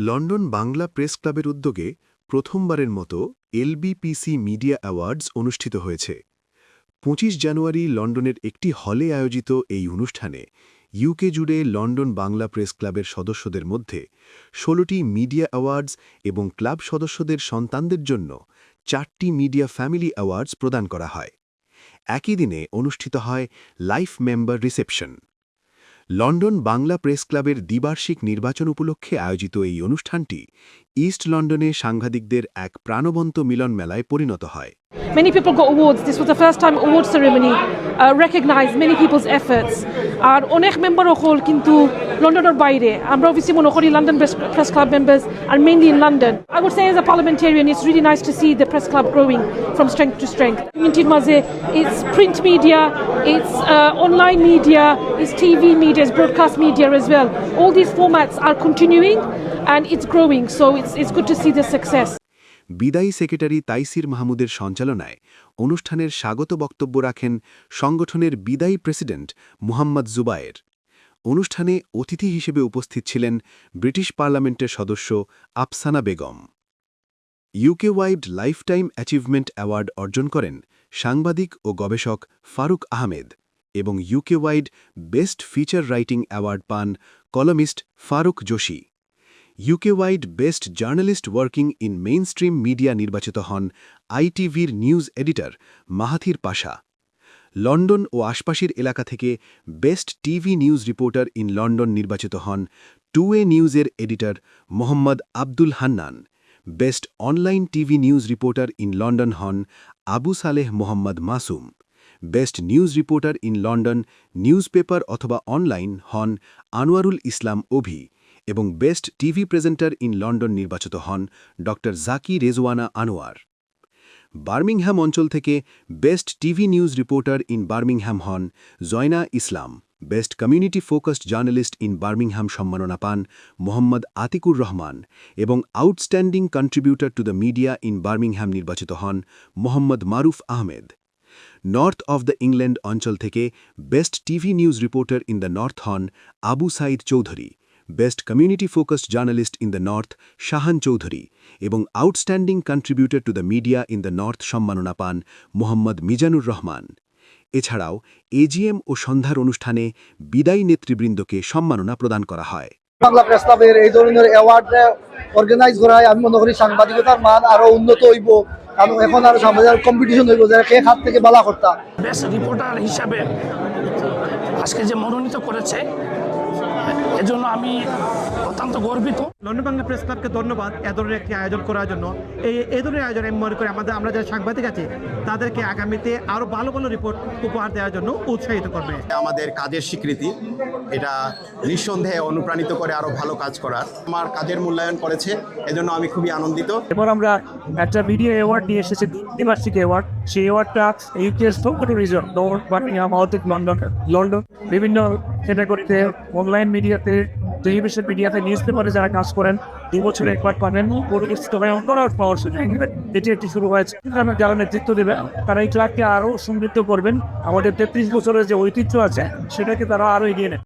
London Bangla press ক্লাবের উদ্যোগে প্রথমবারের মতো এলবিপিসি মিডিয়া অ্যাওয়ার্ডস অনুষ্ঠিত হয়েছে। পঁচিশ জানুয়ারি লন্ডনের একটি হলে আয়োজিত এই অনুষ্ঠানে ইউকে জুড়ে লন্ডন বাংলা প্রেস ক্লাবের সদস্যদের মধ্যে ষোলোটি মিডিয়া অ্যাওয়ার্ডস এবং ক্লাব সদস্যদের সন্তানদের জন্য চারটি মিডিয়া ফ্যামিলি অ্যাওয়ার্ডস প্রদান করা হয়। একই দিনে অনুষ্ঠিত হয় life member reception. London Bangla press ক্লাবের দ্বিবার্ষিক নির্বাচন উপলক্ষে আয়োজিত এই অনুষ্ঠানটি ইস্ট লন্ডনে সাংঘাতিকদের এক প্রাণবন্ত মিলন মেলায় পরিণত হয় Many people got awards. This was the first time award ceremony uh, recognized many people's efforts. আর অনেক মেম্বার হল কিন্তু লন্ডনের বাইরে। আমরা অবশ্যই মনে করি London press club members R mainly in London I would say as a parliamentarian it's really nice to see the press club growing from strength to strength কমিউনিটির মাঝে it's print media it's online media it's TV media it's broadcast media as well. All these formats আর continuing and it's growing, so it's it's good to see the success বিদায়ী secretary Taisir মাহমুদের সঞ্চালনায় অনুষ্ঠানের স্বাগত বক্তব্য রাখেন সংগঠনের বিদায়ী প্রেসিডেন্ট মুহাম্মদ জুবায়ের। অনুষ্ঠানে অতিথি হিসেবে উপস্থিত ছিলেন ব্রিটিশ পার্লামেন্টের সদস্য Afsana Begum. UK wide lifetime achievement award অর্জন করেন সাংবাদিক ও গবেষক ফারুক আহমেদ এবং UK wide best feature writing award পান columnist Faruk Joshi UK wide best journalist working in mainstream media নির্বাচিত হন আইটিভির news editor Mahathir Pasha. London ও আশপাশের এলাকা থেকে best TV news reporter in London নির্বাচিত হন টু এ নিউজের editor Mohammad Abdul Hannan. Best online TV news reporter in London হন Abu Saleh Mohammad Masum. Best news reporter in London newspaper অথবা অনলাইন হন আনোয়ারুল ইসলাম অভি এবং best TV presenter in London নির্বাচিত হন ড জাকি রেজওয়ানা আনোয়ার। বার্মিংহ্যাম অঞ্চল থেকে best TV news reporter in Birmingham হন Joyna Islam. Best community focused journalist in Birmingham সম্মাননা পান মোহাম্মদ আতিকুর রহমান এবং outstanding contributor to the media in Birmingham নির্বাচিত হন Mohammad Maruf Ahmed. North of the England অঞ্চল থেকে best TV news reporter in the north হন Abu Sayeed Chowdhury. Best community focused journalist in the north, Shahan Chowdhury, এবং outstanding contributor to the media in the north সম্মাননা পান মোহাম্মদ মিজানুর রহমান। এছাড়াও AGM ও সন্ধ্যার অনুষ্ঠানে বিদায়ী নেতৃবৃন্দকে সম্মাননা প্রদান করা হয়। বাংলা প্রেস ক্লাবের এই ধরনের অ্যাওয়ার্ড অর্গানাইজ করায় আমি মনে করি সাংবাদিকতার মান আরও উন্নত হইব। কারণ এখন আরও সাংবাদিক কম্পিটিশন হইব যারা কে হাত থেকে বালা বেস্ট রিপোর্টার হিসাবে আজকে যে মনোনীত করেছে এজন্য আমি অত্যন্ত গর্বিত। লন্ডন বাংলা প্রেস ক্লাবকে ধন্যবাদ এ ধরনের একটি আয়োজন করার জন্য। এই এ ধরনের আয়োজন আমি মনে করি আমাদের আমরা যারা সাংবাদিক আছি তাদেরকে আগামীতে আরও ভালো ভালো রিপোর্ট উপহার দেওয়ার জন্য উৎসাহিত করবে। আমাদের কাজের স্বীকৃতি এটা নিঃসন্দেহে অনুপ্রাণিত করে আরও ভালো কাজ করার। আমার কাজের মূল্যায়ন করেছে এজন্য আমি খুবই আনন্দিত। এবার আমরা একটা মিডিয়া অ্যাওয়ার্ড নিয়ে এসেছি দ্বিবার্ষিক অ্যাওয়ার্ড সেই অ্যাওয়ার্ডটা ইউকের সবকটি region north Birmingham outlet London London বিভিন্ন ক্যাটাগরিতে অনলাইন মিডিয়াতে টেলিভিশন মিডিয়াতে নিউজ পেপারে যারা কাজ করেন, দু বছরে একবার পাবেন পরিবেশিত হয়ে করার পাওয়ার সুযোগ এটি একটি শুরু হয়েছে। আমরা যারা নেতৃত্ব দেবে, তারা এই ক্লাবকে আরও সমৃদ্ধ করবেন। আমাদের তেত্রিশ বছরের যে ঐতিহ্য আছে, সেটাকে তারা আরও এগিয়ে নেন